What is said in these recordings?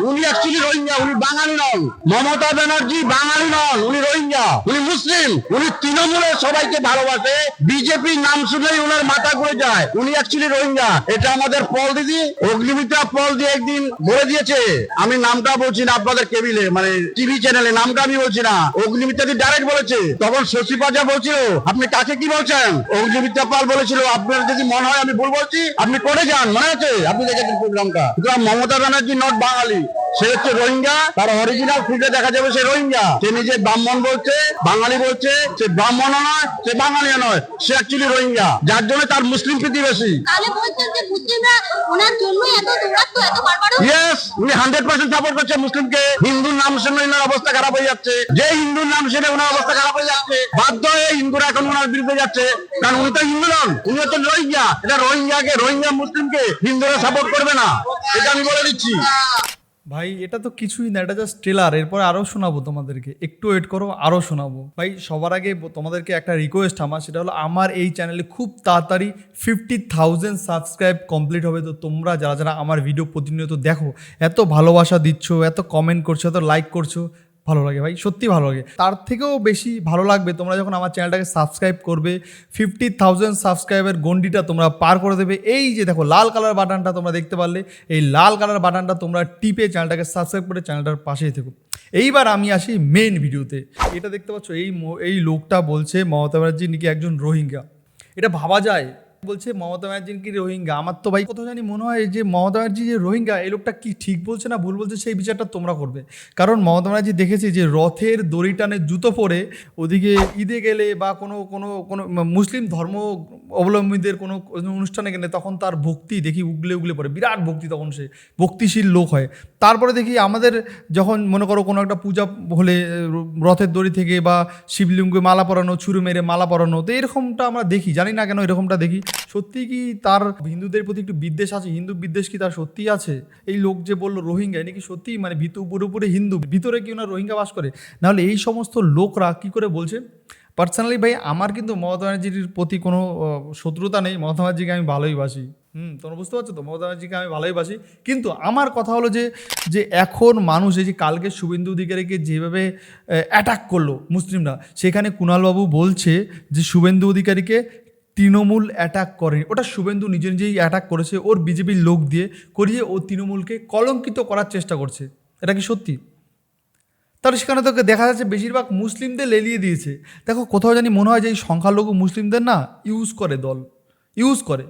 উনি অ্যাকচুয়ালি রোহিঙ্গা, উনি বাঙালি নন। মমতা ব্যানার্জি বাঙালি নন, উনি রোহিঙ্গা। উনি মুসলিম, উনি তৃণমূলের সবাইকে ভালোবাসে। নাম ওনার মাথা ঘুরে যায়। উনি অ্যাকচুয়ালি রোহিঙ্গা। এটা আমাদের পল দিদি, অগ্নিমিত্রা পল দিয়ে একদিন দিয়েছে। আমি নামটা বলছি না আপনাদের কেবিলে মানে টিভি চ্যানেলে, নামটা আমি বলছি না। অগ্নিমিত্রা দি ডাইরেক্ট বলেছে। তখন শশী পাজা বলছিল, আপনি কাকে কি বলছেন? অগ্নিমিত্রা পাল বলেছিল, আপনার যদি মনে হয় আমি ভুল বলছি, আপনি করে যান। মনে আছে? আপনি দেখেছেন প্রোগ্রামটা মমতা ব্যানার্জি নট বাঙালি। সে হচ্ছে রোহিঙ্গা। তার অরিজিনাল ফুটে দেখা যাবে সে রোহিঙ্গা। সে নিজে ব্রাহ্মণ বলছে বাঙালি বলছে। সে ব্রাহ্মণ নয় সে বাঙালিও নয় সে অ্যাকচুয়ালি রোহিঙ্গা। যার জন্য তার মুসলিম প্রীতি বেশি। তাহলে বলছেন যে মুসলিমরা ওনার জন্য এত দৌড়াতো এত বারবারও ইয়েস উনি হান্ড্রেড পার্সেন্ট সাপোর্ট করছে মুসলিমকে। হিন্দুর নাম শুনে ওনার অবস্থা খারাপ হয়ে যাচ্ছে। যে হিন্দুর নাম শুনে ওনার অবস্থা খারাপ হয়ে যাচ্ছে বাধ্য হয়ে হিন্দুরা এখন ওনার বিরুদ্ধে যাচ্ছে। কারণ উনি তো হিন্দু নন উনি হচ্ছেন রোহিঙ্গা। এটা রোহিঙ্গাকে রোহিঙ্গা মুসলিমকে হিন্দুরা সাপোর্ট করবে না। এটা আমি বলে দিচ্ছি। ভাই, এটা তো কিছুই না, এটা জাস্ট ট্রেলার এরপরে আরও শোনাবো তোমাদেরকে। একটু ওয়েট করো আরও শোনাবো। ভাই, সবার আগে তোমাদেরকে একটা রিকোয়েস্ট আমার, সেটা হলো আমার এই চ্যানেলে খুব তাড়াতাড়ি ফিফটি থাউজেন্ড সাবস্ক্রাইব কমপ্লিট হবে। তো তোমরা যারা যারা আমার ভিডিও প্রতিনিয়ত দেখো, এত ভালোবাসা দিচ্ছ, এত কমেন্ট করছ, এত লাইক করছ ভালো লাগে ভাই সত্যি ভালো লাগে। তার থেকেও বেশি ভালো লাগবে তোমরা যখন আমার চ্যানেলটাকে সাবস্ক্রাইব করবে ফিফটি থাউজেন্ড সাবস্ক্রাইবের গন্ডিটা তোমরা পার করে দেবে। এই যে দেখো, লাল কালার বাটনটা তোমরা দেখতে পারলে, এই লাল কালার বাটনটা তোমরা টিপে চ্যানেলটাকে সাবস্ক্রাইব করে চ্যানেলটার পাশেই থেকো। এইবার আমি আসি মেন ভিডিওতে এটা দেখতে পাচ্ছ, এই এই লোকটা বলছে মমতা ব্যানার্জি নাকি একজন রোহিঙ্গা। এটা ভাবা যায় বলছে, মমতা ব্যানার্জি কি রোহিঙ্গা? আমার তো ভাই কোথাও জানি মনে হয় যে মমতা ব্যানার্জি যে রোহিঙ্গা, এই লোকটা কি ঠিক বলছে না ভুল বলছে সেই বিচারটা তোমরা করবে। কারণ মমতা ব্যানার্জি দেখেছি যে রথের দড়ি টানে জুতো পরে ওদিকে ঈদে গেলে বা কোনো কোনো কোনো মুসলিম ধর্ম অবলম্বীদের কোনো অনুষ্ঠানে গেলে তখন তার ভক্তি দেখি উগলে উগলে পড়ে। বিরাট ভক্তি তখন সে, ভক্তিশীল লোক হয়। তারপরে দেখি আমাদের যখন মনে করো কোনো একটা পূজা হলে, রথের দড়ি থেকে বা শিবলিঙ্গে মালা পরানো ছুরি মেরে মালা পরানো, তো এরকমটা আমরা দেখি। জানি না কেন এরকমটা দেখি। সত্যি কি তার হিন্দুদের প্রতি একটু বিদ্বেষ আছে? হিন্দু বিদ্বেষ কি তার সত্যিই আছে? এই লোক যে বলল রোহিঙ্গা নাকি সত্যি মানে ভিতর পুরোপুরি হিন্দু। ভিতরে কি ওনার রোহিঙ্গা বাস করে? নাহলে এই সমস্ত লোকরা কি করে বলছে? পার্সোনালি ভাই, আমার কিন্তু মমতা ব্যানার্জির প্রতি কোনো শত্রুতা নেই। মমতা ব্যানার্জিকে আমি ভালোই বাসি। হুম, তোমরা বুঝতে পারছ তো? মমতা ব্যানার্জিকে আমি ভালোই বাসি। কিন্তু আমার কথা হলো যে যে এখন মানুষ, এই যে কালকে শুভেন্দু অধিকারীকে যেভাবে অ্যাটাক করল মুসলিমরা, সেখানে কুণালবাবু বলছে যে শুভেন্দু অধিকারীকে তৃণমূল অ্যাটাক করেনি। ওটা শুভেন্দু নিজে নিজেই অ্যাটাক করেছে, ওর বিজেপির লোক দিয়ে করিয়ে ও তৃণমূলকে কলঙ্কিত করার চেষ্টা করছে। এটা কি সত্যি? তাহলে সেখানে তোকে দেখা যাচ্ছে বেশিরভাগ মুসলিমদের লেলিয়ে দিয়েছে। দেখো কোথাও জানি মনে হয় যে এই সংখ্যালঘু মুসলিমদের না ইউজ করে দল ইউজ করে।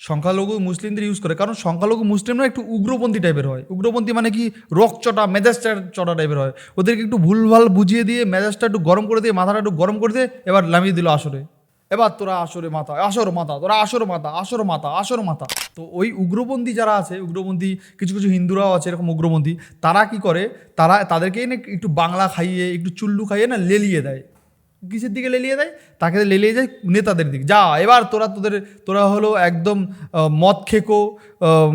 সংখ্যালঘু মুসলিমদের ইউজ করে, কারণ সংখ্যালঘু মুসলিমরা একটু উগ্রপন্থী টাইপের হয়। উগ্রপন্থী মানে কি রক চটা মেজাজটা চটা টাইপের হয়। ওদেরকে একটু ভুলভাল বুঝিয়ে দিয়ে মেজাজটা একটু গরম করে দিয়ে, মাথাটা একটু গরম করে দিয়ে এবার নামিয়ে দিল আসরে। এবার তোরা আসরে মাথা, আসর মাথা, তোরা আসর মাথা আসর মাথা আসর মাথা। তো ওই উগ্রপন্থী যারা আছে, উগ্রপন্থী, কিছু কিছু হিন্দুরাও আছে, এরকম উগ্রপন্থী, তারা কি করে? তারা, তাদেরকেই না একটু বাংলা খাইয়ে, একটু চুল্লু খাইয়ে না লেলিয়ে দেয়। কিসের দিকে লেলিয়ে দেয়? তাকে লেলিয়ে যায় নেতাদের দিকে। যা, এবার তোরা তোদের, তোরা হলো একদম মদ খেকো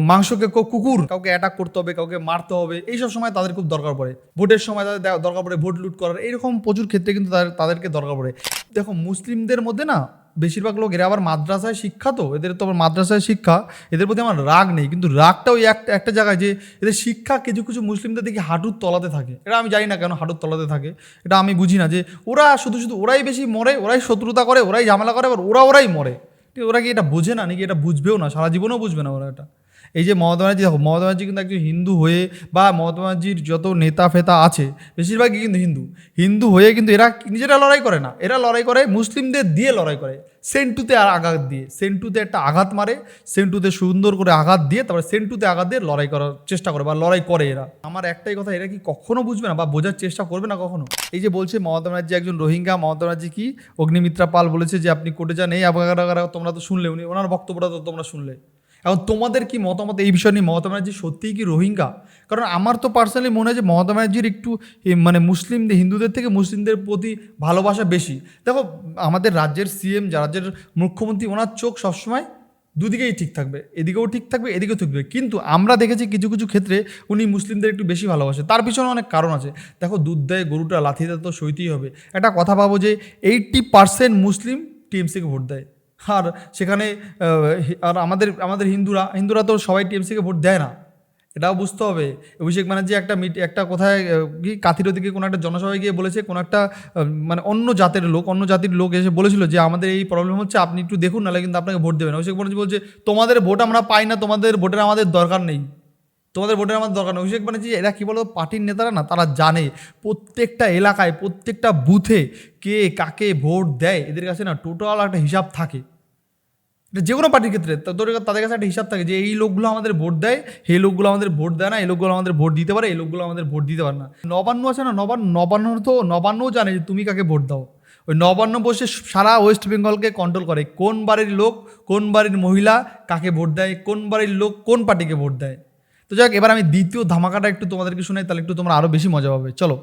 মাংস খেকো, কুকুর। কাউকে অ্যাটাক করতে হবে, কাউকে মারতে হবে, এইসব সময় তাদের খুব দরকার পড়ে। ভোটের সময় তাদের দরকার পড়ে ভোট লুট করার। এরকম প্রচুর ক্ষেত্রে কিন্তু তাদের, তাদেরকে দরকার পড়ে। দেখো, মুসলিমদের মধ্যে না বেশিরভাগ লোক এরা আবার মাদ্রাসায় শিক্ষা তো, এদের তো আবার মাদ্রাসায় শিক্ষা, এদের প্রতি আমার রাগ নেই। কিন্তু রাগটা ওই একটা একটা জায়গায় যে এদের শিক্ষা কিছু কিছু মুসলিমদের দেখি হাঁটুর তলাতে থাকে। এটা আমি জানি না কেন হাঁটুর তলাতে থাকে। এটা আমি বুঝি না যে ওরা শুধু শুধু ওরাই বেশি মরে, ওরাই শত্রুতা করে, ওরাই ঝামেলা করে, আবার ওরা, ওরাই মরে। ওরা কি এটা বোঝে না নাকি? এটা বুঝবেও না, সারা জীবনেও বুঝবে না ওরা এটা। এই যে মমতা ব্যানার্জি দেখো মমতা ব্যানার্জি কিন্তু একজন হিন্দু হয়ে বা মমতা ব্যানার্জির যত নেতা ফেতা আছে বেশিরভাগই কিন্তু হিন্দু। হিন্দু হয়ে কিন্তু এরা নিজেরা লড়াই করে না। এরা লড়াই করে মুসলিমদের দিয়ে লড়াই করে। সেন্টুতে আর আঘাত দিয়ে। সেন্টুতে একটা আঘাত মারে সেন্টুতে সুন্দর করে আঘাত দিয়ে তারপরে সেন্টুতে আঘাত দিয়ে লড়াই করার চেষ্টা করে বা লড়াই করে এরা। আমার একটাই কথা এরা কি কখনো বুঝবে না বা বোঝার চেষ্টা করবে না কখনো? এই যে বলছে মমতা ব্যানার্জি একজন রোহিঙ্গা মমতা ব্যানার্জি কি? অগ্নিমিত্রা পাল বলেছে যে আপনি কোর্টে যান এই তোমরা তো শুনলে উনি ওনার বক্তব্যটা তো তোমরা শুনলে এখন তোমাদের কি মতামত? এই বিষয় নিয়ে মমতা ব্যানার্জি সত্যিই কি রোহিঙ্গা? কারণ আমার তো পার্সোনালি মনে হয় যে মমতা ব্যানার্জির একটু মানে মুসলিমদের হিন্দুদের থেকে মুসলিমদের প্রতি ভালোবাসা বেশি। দেখো, আমাদের রাজ্যের সিএম রাজ্যের মুখ্যমন্ত্রী, ওনার চোখ সবসময় দুদিকেই ঠিক থাকবে। এদিকেও ঠিক থাকবে, এদিকেও থাকবে। কিন্তু আমরা দেখেছি কিছু কিছু ক্ষেত্রে উনি মুসলিমদের একটু বেশি ভালোবাসে। তার পিছনে অনেক কারণ আছে। দেখো, দুধ দেয়, গরুটা লাথি দেয়, তো সইতেই হবে। একটা কথা ভাবো যে এইট্টি পার্সেন্ট মুসলিম টিএমসিকে ভোট দেয়। আর সেখানে আর আমাদের আমাদের হিন্দুরা হিন্দুরা তো সবাই টিএমসিকে ভোট দেয় না। এটাও বুঝতে হবে। অভিষেক ব্যানার্জি একটা মিট একটা কোথায় কি কাথিরো দিকে কোনো একটা জনসভায় গিয়ে বলেছে, কোনো একটা মানে অন্য জাতের লোক, অন্য জাতির লোক এসে বলেছিল যে আমাদের এই প্রবলেম হচ্ছে, আপনি একটু দেখুন, নাহলে কিন্তু আপনাকে ভোট দেবেন অভিষেক ব্যানার্জি বলছে, তোমাদের ভোট আমরা পাই না, তোমাদের ভোটের আমাদের দরকার নেই। তোমাদের ভোটের আমার দরকার নেই। অভিষেক ব্যানার্জি, এরা কী বলো পার্টির নেতারা না, তারা জানে প্রত্যেকটা এলাকায়, প্রত্যেকটা বুথে কে কাকে ভোট দেয়, এদের কাছে না টোটাল একটা হিসাব থাকে। যে কোনো পার্টির ক্ষেত্রে তাদের কাছে একটা হিসাব থাকে যে এই লোকগুলো আমাদের ভোট দেয় এই লোকগুলো আমাদের ভোট দেয় না, এই লোকগুলো আমাদের ভোট দিতে পারে, এই লোকগুলো আমাদের ভোট দিতে পারে না। নবান্ন আছে না, নবান্ন নবান্ন তো, নবান্নও জানে যে তুমি কাকে ভোট দাও। ওই নবান্ন বসে সারা ওয়েস্ট বেঙ্গলকে কন্ট্রোল করে, কোন বাড়ির লোক, কোন বাড়ির মহিলা কাকে ভোট দেয়, কোন বাড়ির লোক কোন পার্টিকে ভোট দেয়। তো যাক, এবার আমি দ্বিতীয় ধামাকাটা একটু তোমাদেরকে শোনাই, তাহলে একটু তোমরা আরও বেশি মজা পাবে। চলো।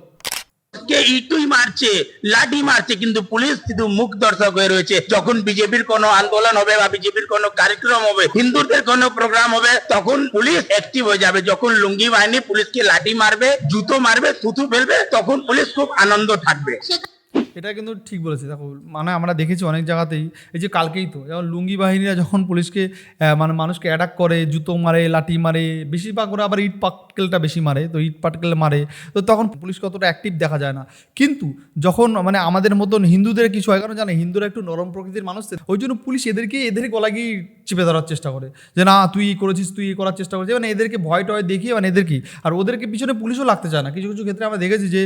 কে ইটুই মারছে, লাঠি মারছে, কিন্তু পুলিশ শুধু মুখ দর্শক হয়ে রয়েছে। যখন বিজেপির কোনো আন্দোলন হবে বা বিজেপির কোনো কার্যক্রম হবে, হিন্দুদের কোনো প্রোগ্রাম হবে, তখন পুলিশ অ্যাক্টিভ হয়ে যাবে। যখন লুঙ্গি বাহিনী পুলিশকে লাঠি মারবে, জুতো মারবে থুতু ফেলবে, তখন পুলিশ খুব আনন্দ থাকবে। এটা কিন্তু ঠিক বলেছে দেখো মানে আমরা দেখেছি অনেক জায়গাতেই, এই যে কালকেই তো, যেমন লুঙ্গি বাহিনীরা যখন পুলিশকে মানে মানুষকে অ্যাটাক করে, জুতো মারে, লাঠি মারে, বেশিরভাগ ওরা আবার ইট পাটকেলটা বেশি মারে, তো ইট পাটকেল মারে, তো তখন পুলিশ কতটা অ্যাক্টিভ দেখা যায় না। কিন্তু যখন মানে আমাদের মতন হিন্দুদের কিছু হয়, কারণ জানে, হিন্দুরা একটু নরম প্রকৃতির মানুষ ওই জন্য পুলিশ এদেরকে এদের গলা গিয়ে চেপে ধরার চেষ্টা করে। যে না, তুই করেছিস, তুই করার চেষ্টা করছিস মানে এদেরকে ভয় টয় দেখিয়ে মানে এদের কি আর ওদেরকে পিছনে পুলিশও লাগতে চায় না। কিছু কিছু ক্ষেত্রে আমরা দেখেছি যে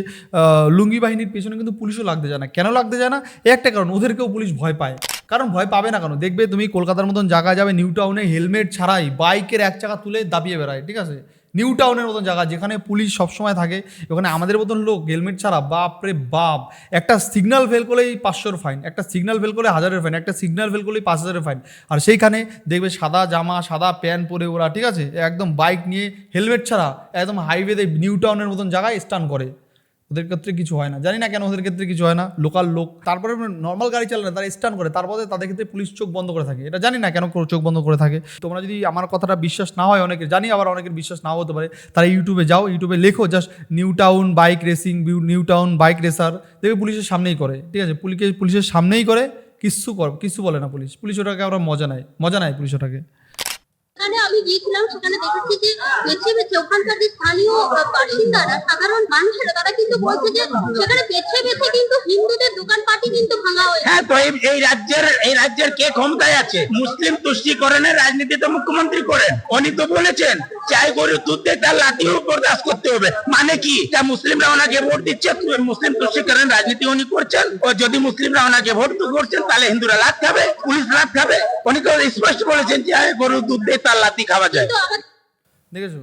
লুঙ্গি বাহিনীর পিছনে কিন্তু পুলিশও লাগতে চায় না। কেন লাগতে যায় না? এই একটা কারণ, ওদেরকেও পুলিশ ভয় পায়। কারণ ভয় পাবে না কেন? দেখবে তুমি কলকাতার মতন জায়গা যাবে, নিউ টাউনে হেলমেট ছাড়াই বাইকের এক চাকা তুলে দাবিয়ে বেড়ায়, ঠিক আছে? নিউ টাউনের মতন জায়গা, যেখানে পুলিশ সবসময় থাকে, ওখানে আমাদের মতন লোক হেলমেট ছাড়া বাপ রে বাপ! একটা সিগনাল ফেল করলেই পাঁচশোর ফাইন একটা সিগনাল ফেল করলে হাজারের ফাইন একটা সিগনাল ফেল করলেই পাঁচ হাজারের ফাইন আর সেইখানে দেখবে সাদা জামা, সাদা প্যান্ট পরে ওরা, ঠিক আছে? একদম বাইক নিয়ে হেলমেট ছাড়া একদম হাইওয়েতে নিউ টাউনের মতন জায়গায় স্টান করে। ওদের ক্ষেত্রে কিছু হয় না। জানি না কেন ওদের ক্ষেত্রে কিছু হয় না। লোকাল লোক, তারপরে নর্মাল গাড়ি চালায় তারা স্টান করে। তারপরে তাদের ক্ষেত্রে পুলিশ চোখ বন্ধ করে থাকে। এটা জানি না কেন চোখ বন্ধ করে থাকে। তোমরা যদি আমার কথাটা বিশ্বাস না হয় অনেকের, জানি আবার অনেকের বিশ্বাস নাও হতে পারে। তারা ইউটিউবে যাও ইউটিউবে লেখো just New Town bike racing New Town bike racer দেখবে পুলিশের সামনেই করে। ঠিক আছে? পুলিশকে পুলিশের সামনেই করে, কিচ্ছু কর, কিচ্ছু বলে না পুলিশ। পুলিশ ওটাকে আমরা মজা নেয়। মজা নেয় পুলিশ ওটাকে। আমি গিয়েছিলাম সেখানে দেখেছি যে বেছে বেছে ওখানকার যে স্থানীয় বাসিন্দারা সাধারণ মানুষেরা তারা কিন্তু বলছে যে সেখানে বেছে বেছে কিন্তু হিন্দুদের দোকানপাটি কিন্তু ভাঙা হয়েছে। হ্যাঁ তো এই- রাজ্যের এই রাজ্যের কে ক্ষমতায় আছে? মুসলিম তুষ্টিকরণের রাজনীতি তো মুখ্যমন্ত্রী করেন। উনি তো বলেছেন চাই গরু দুধ দিয়ে তার লাঠিও বরদাস্ত করতে হবে। মানে কি? যা মুসলিমরা ওনাকে ভোট দিচ্ছে মুসলিম তুষ্টিকরণ রাজনীতি উনি করছেন। ও যদি মুসলিমরা ওনাকে ভোট করছেন তাহলে হিন্দুরা লাভ খাবে পুলিশ লাভ খাবে। উনি তো স্পষ্ট বলেছেন হ্যাঁ, গরু দুধ দিয়ে তার লাঠি খাওয়া যায়। দেখেছ?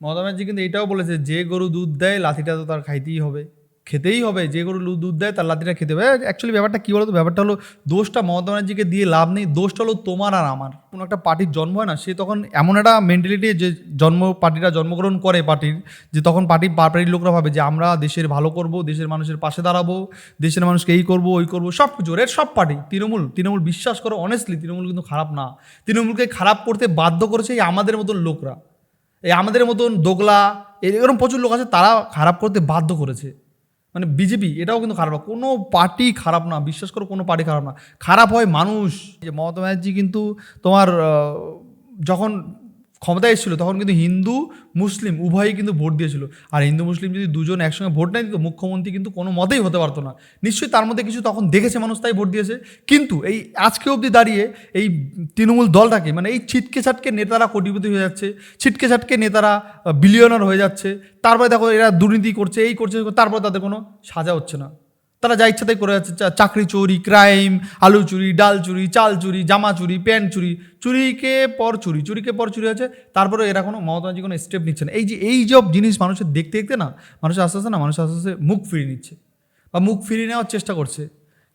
মমতা জি কিন্তু এটাও বলেছে যে গরু দুধ দেয় লাথিটা তো তার খাইতেই হবে। খেতেই হবে, যে গরু দুধ দেয় তার লাঠিটা খেতে হবে। অ্যাকচুয়ালি ব্যাপারটা কী বলতো? ব্যাপারটা হলো, দোষটা মমতা ব্যানার্জিকে দিয়ে লাভ নেই, দোষটা হলো তোমার আর আমার। কোনো একটা পার্টির জন্ম হয় না, সে তখন এমন একটা মেন্টালিটি যে জন্ম পার্টিরা জন্মগ্রহণ করে পার্টির, যে তখন পার্টি, পার্টির লোকরা ভাবে যে আমরা দেশের ভালো করব, দেশের মানুষের পাশে দাঁড়াবো, দেশের মানুষকে এই করব, ওই করব সব কিছু রেড সব পার্টি, তৃণমূল তৃণমূল বিশ্বাস করো অনেস্টলি তৃণমূল কিন্তু খারাপ না। তৃণমূলকে খারাপ করতে বাধ্য করেছে এই আমাদের মতন লোকরা। এই আমাদের মতন দোগলা, এরকম প্রচুর লোক আছে, তারা খারাপ করতে বাধ্য করেছে। মানে বিজেপি, এটাও কিন্তু খারাপ না। কোনো পার্টি খারাপ না, বিশ্বাস করো কোনো পার্টি খারাপ না। খারাপ হয় মানুষ। যে মমতা ব্যানার্জি কিন্তু তোমার যখন ক্ষমতায় এসেছিল, তখন কিন্তু হিন্দু, মুসলিম, উভয়ই কিন্তু ভোট দিয়েছিল। আর হিন্দু, মুসলিম যদি দুজন একসঙ্গে ভোট নেয়, তো মুখ্যমন্ত্রী কিন্তু কোনো মতেই হতে পারতো না। নিশ্চয়ই তার মধ্যে কিছু তখন দেখেছে মানুষ, তাই ভোট দিয়েছে। কিন্তু এই আজকে অবধি দাঁড়িয়ে এই তৃণমূল দলটাকে মানে এই ছিটকে ছাটকে নেতারা কোটিপতি হয়ে যাচ্ছে, ছিটকে ছাটকে নেতারা বিলিয়নার হয়ে যাচ্ছে, তারপরে দেখো এরা দুর্নীতি করছে, এই করছে, তারপরে তাদের কোনো সাজা হচ্ছে না। তারা যা ইচ্ছাতে করে যাচ্ছে চাকরি চুরি ক্রাইম আলু চুরি, ডাল চুরি, চাল চুরি, জামা চুরি প্যান্ট চুরি, চুরিকে পর চুরি, চুরিকে পর চুরি আছে তারপরে এরা কোনো মমতা কোনো স্টেপ নিচ্ছে না। এই যে, এই সব জিনিস মানুষের দেখতে দেখতে না, মানুষ আস্তে আস্তে না, মানুষ আস্তে আস্তে মুখ ফিরিয়ে নিচ্ছে বা মুখ ফিরিয়ে নেওয়ার চেষ্টা করছে।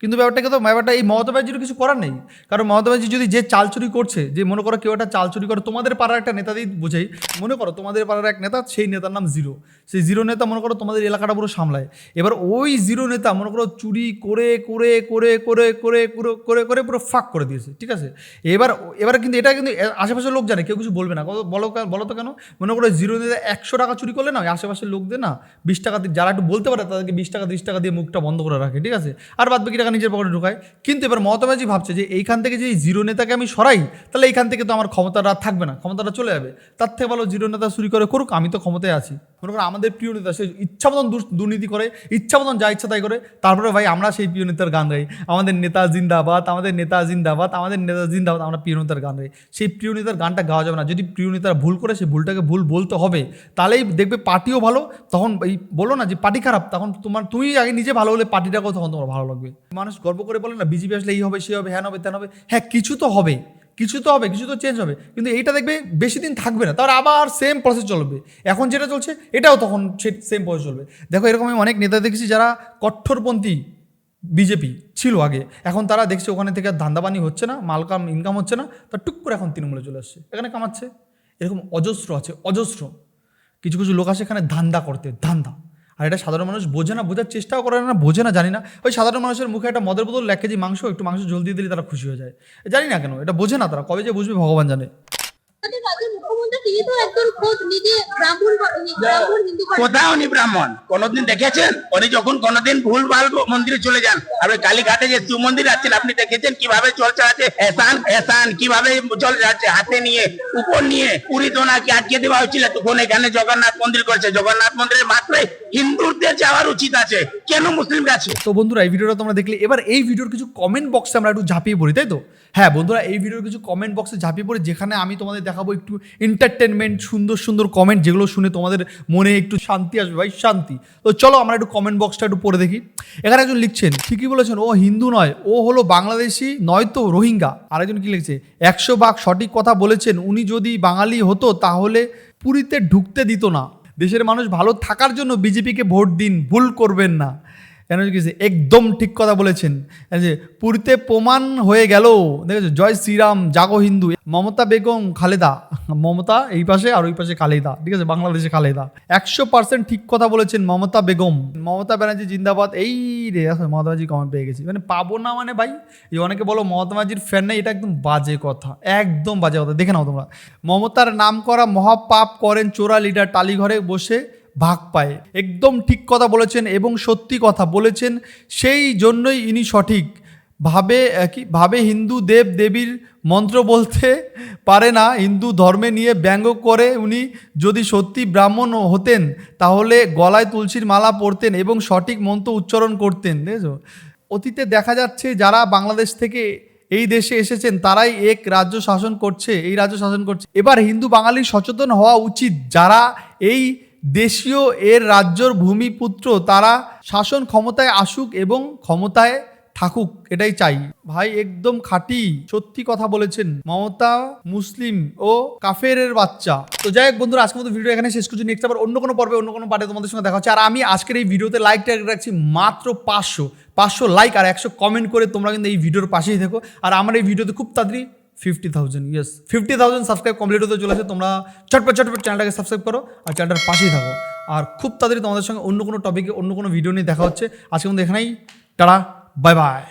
কিন্তু ব্যাপারটাকে তো, ব্যাপারটা এই মমতা ব্যানার্জির কিছু করার নেই। কারণ মমতা ব্যানার্জি যদি যে চাল চুরি করছে, যে মনে করো কেউ একটা চাল চুরি করে, তোমাদের পাড়ার একটা নেতা দিয়ে বোঝাই, মনে করো তোমাদের পাড়ার এক নেতা, সেই নেতার নাম জিরো। সেই জিরো নেতা মনে করো তোমাদের এলাকাটা পুরো সামলায়। এবার ওই জিরো নেতা মনে করো চুরি করে করে করে করে করে করে করে পুরো ফাঁক করে দিয়েছে, ঠিক আছে? এবার এবার কিন্তু এটা কিন্তু আশেপাশের লোক জানে, কেউ কিছু বলবে না। বলো বলো তো কেন? মনে করো জিরো নেতা একশো টাকা চুরি করলে না, ওই আশেপাশের লোকদের না বিশ টাকা যারা একটু বলতে পারে তাদেরকে বিশ টাকা, ত্রিশ টাকা দিয়ে মুখটা বন্ধ করে রাখে, ঠিক আছে? আর বাদ বাকি টাকা নিজের পকেটে ঢুকায়। কিন্তু এবার মমতা ভাবছে যে এইখান থেকে যদি জিরো নেতাকে আমি সরাই, তাহলে এইখান থেকে তো আমার ক্ষমতাটা থাকবে না, ক্ষমতাটা চলে যাবে। তার থেকে ভালো জিরো নেতা চুরি করে করুক, আমি তো ক্ষমতায় আছি। মনে করো আমাদের প্রিয় নেতা, সে ইচ্ছা মতন দুর- দুর্নীতি করে, ইচ্ছা মতন যা ইচ্ছা তাই করে। তারপরে ভাই আমরা সেই প্রিয় নেতার গান গাই। আমাদের নেতা জিন্দাবাদ, আমাদের নেতা জিন্দাবাদ, আমাদের নেতা জিন্দাবাদ, আমরা প্রিয় নেতার গান গাই। সেই প্রিয় নেতার গানটা গাওয়া যাবে না। যদি প্রিয় নেতার ভুল করে সেই ভুলটাকে ভুল বলতে হবে। তাহলেই দেখবে পার্টিও ভালো। তখন এই বলো না যে পার্টি খারাপ, তখন তোমার তুমি আগে নিজে ভালো হলে পার্টিটাকেও তখন তোমার ভালো লাগবে। মানুষ গর্ব করে বলে না, বিজেপি আসলে এই হবে, সে হবে, হ্যান হবে তেন হবে। হ্যাঁ কিছু তো হবে, কিছু তো হবে, কিছু তো চেঞ্জ হবে, কিন্তু এইটা দেখবে বেশি দিন থাকবে না। তার আবার সেম প্রসেস চলবে। এখন যেটা চলছে, এটাও তখন সেম প্রসেস চলবে। দেখো, এরকম আমি অনেক নেতা দেখেছি যারা কট্টরপন্থী বিজেপি ছিল আগে। এখন তারা দেখছে ওখানে থেকে ধান্দাবানি হচ্ছে না, মালকাম ইনকাম হচ্ছে না তার টুক করে এখন তৃণমূলে চলে আসছে। এখানে কামাচ্ছে। এরকম অজস্র আছে, অজস্র। কিছু কিছু লোক আসে এখানে ধান্দা করতে, ধান্দা। আর এটা সাধারণ মানুষ বোঝে না বোঝার চেষ্টাও করে না বোঝে না জানি না। ওই সাধারণ মানুষের মুখে একটা মদের বোতল এক কেজি মাংস একটু মাংস জল দিয়ে দিলে তারা খুশি হয়ে যায়। জানি না কেন এটা বোঝে না তারা কবে যে বুঝবে ভগবান জানে। কোথাও উনি ব্রাহ্মণ? কোনদিন দেখেছেন? উনি যখন কোনদিন ভুল ভালো মন্দিরে চলে যান আপনি কালীঘাটে যে শিব মন্দির আছেন আপনি দেখেছেন কীভাবে চলছে আছে এসান এসান কীভাবে চল যাচ্ছে হাতে নিয়ে উপর নিয়ে পুরী তো নাকি আটকে দেওয়া হয়েছিল। তখন এখানে জগন্নাথ মন্দির করেছে। জগন্নাথ মন্দিরের মাত্র হিন্দুদের যাওয়ার উচিত আছে। কেন মুসলিম আছে তো বন্ধুরা, এই ভিডিওটা তোমরা দেখলে, এবার এই ভিডিওর কিছু কমেন্ট বক্সে আমরা একটু ঝাঁপিয়ে পড়ি, তাই তো? হ্যাঁ বন্ধুরা, এই ভিডিওর কিছু কমেন্ট বক্সে ঝাঁপিয়ে পড়ি, যেখানে আমি তোমাদের দেখাবো একটু এন্টারটেনমেন্ট সুন্দর সুন্দর কমেন্ট যেগুলো শুনে তোমাদের মনে একটু শান্তি আসবে। ভাই, শান্তি। তো চলো, আমরা একটু কমেন্ট বক্সটা একটু পড়ে দেখি। এখানে একজন লিখছেন, ঠিকই বলেছেন, ও হিন্দু নয়, ও হলো বাংলাদেশি নয়তো রোহিঙ্গা। আরেকজন কি লিখছে, একশো ভাগ সঠিক কথা বলেছেন, উনি যদি বাঙালি হতো তাহলে পুরীতে ঢুকতে দিত না। দেশের মানুষ ভালো থাকার জন্য বিজেপিকে ভোট দিন ভুল করবেন না। কেন কিছু একদম ঠিক কথা বলেছেন? যে পুরীতে প্রমাণ হয়ে গেল। দেখেছ? জয় শ্রীরাম, জাগো হিন্দু, মমতা বেগম, খালেদা। মমতা এই পাশে আর ওই পাশে খালেদা। ঠিক আছে? বাংলাদেশে খালেদা। একশো পার্সেন্ট ঠিক কথা বলেছেন মমতা বেগম। মমতা ব্যানার্জি জিন্দাবাদ। এই রে মমতা ব্যানার্জি কমেন্ট পেয়ে গেছি। মানে পাবো না মানে ভাই, এই অনেকে বলো মমতা ফ্যান নেই, এটা একদম বাজে কথা। একদম বাজে কথা। দেখে নাও তোমরা। মমতার নাম করা মহাপাপ করেন চোরা লিডার টালিঘরে বসে ভাগ পায়। একদম ঠিক কথা বলেছেন এবং সত্যি কথা বলেছেন। সেই জন্যই ইনি সঠিক। ভাবে কি ভাবে হিন্দু দেব দেবীর মন্ত্র বলতে পারে না, হিন্দু ধর্মে নিয়ে ব্যঙ্গ করে উনি যদি সত্যি ব্রাহ্মণ হতেন, তাহলে গলায় তুলসীর মালা পরতেন এবং সঠিক মন্ত্র উচ্চারণ করতেন দেখেছ অতীতে দেখা যাচ্ছে যারা বাংলাদেশ থেকে এই দেশে এসেছেন, তারাই এক রাজ্য শাসন করছে, এই রাজ্য শাসন করছে। এবার হিন্দু বাঙালির সচেতন হওয়া উচিত। যারা এই দেশীয় এর রাজ্যর ভূমিপুত্র তারা শাসন ক্ষমতায় আসুক এবং ক্ষমতায় থাকুক, এটাই চাই। ভাই, একদম খাঁটি, সত্যি কথা বলেছেন মমতা, মুসলিম ও কাফেরের বাচ্চা। তো যাই হোক বন্ধুরা, আজকের মতো ভিডিও এখানে শেষ করছি। নেক্সট আবার অন্য কোনো পর্বে, অন্য কোনো পার্টে তোমাদের সঙ্গে দেখা হচ্ছে। আর আমি আজকের এই ভিডিওতে লাইক ট্যাগ রাখছি মাত্র পাঁচশো পাঁচশো লাইক আর একশো কমেন্ট করে তোমরা কিন্তু এই ভিডিওর পাশেই থেকো। আর আমার এই ভিডিওতে খুব তাড়াতাড়ি fifty thousand yes fifty thousand subscribe complete হতে চলেছে। তোমরা চটপট চটপট চ্যানেলটাকে সাবস্ক্রাইব করো আর চ্যানেলটার পাশেই থাকো। আর খুব তাড়াতাড়ি তোমাদের সঙ্গে অন্য কোনো টপিকে অন্য কোনো ভিডিও নিয়ে দেখা হচ্ছে। আজকে মধ্যে এখানেই। Tata bye bye